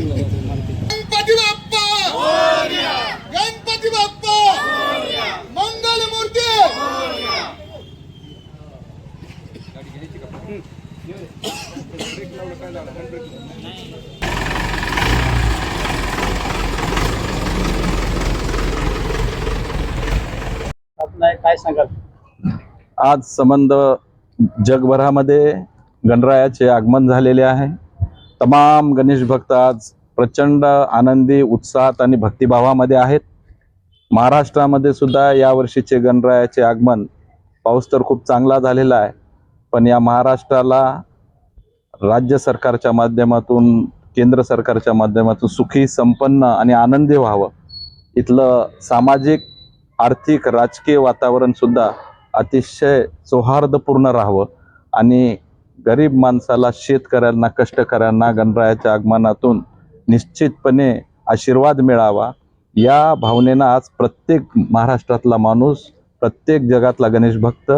गणपती बाप्पा गणपती बाप्पा मंगल मूर्ती काय सांगाल? आज संबंध जगभरामध्ये गणरायाचे आगमन झालेले आहे. तमाम गणेश भक्त आज प्रचंड आनंदी उत्साहात आणि भक्तिभावामध्ये आहेत. महाराष्ट्रामध्ये सुद्धा यावर्षीचे गणरायाचे आगमन पाऊस तर खूप चांगला झालेला आहे. पण या महाराष्ट्राला राज्य सरकारच्या माध्यमातून केंद्र सरकारच्या माध्यमातून सुखी संपन्न आणि आनंदी व्हावं. इथलं सामाजिक आर्थिक राजकीय वातावरणसुद्धा अतिशय सौहार्दपूर्ण राहावं आणि गरीब माणसाला शेतकऱ्यांना कष्टकऱ्यांना गणरायाच्या आगमनातून निश्चितपणे आशीर्वाद मिळावा. या भावनेनं आज प्रत्येक महाराष्ट्रातला माणूस प्रत्येक जगातला गणेश भक्त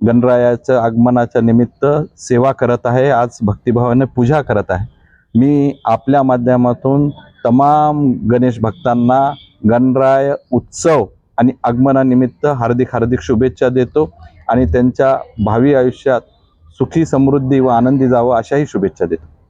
गणरायाच्या आगमनाच्या निमित्त सेवा करत आहे आज भक्तिभावाने पूजा करत आहे. मी आपल्या माध्यमातून तमाम गणेश भक्तांना गणराय उत्सव आणि आगमनानिमित्त हार्दिक हार्दिक शुभेच्छा देतो आणि त्यांच्या भावी आयुष्यात सुखी समृद्धी व आनंदी जावं अशाही शुभेच्छा देतो.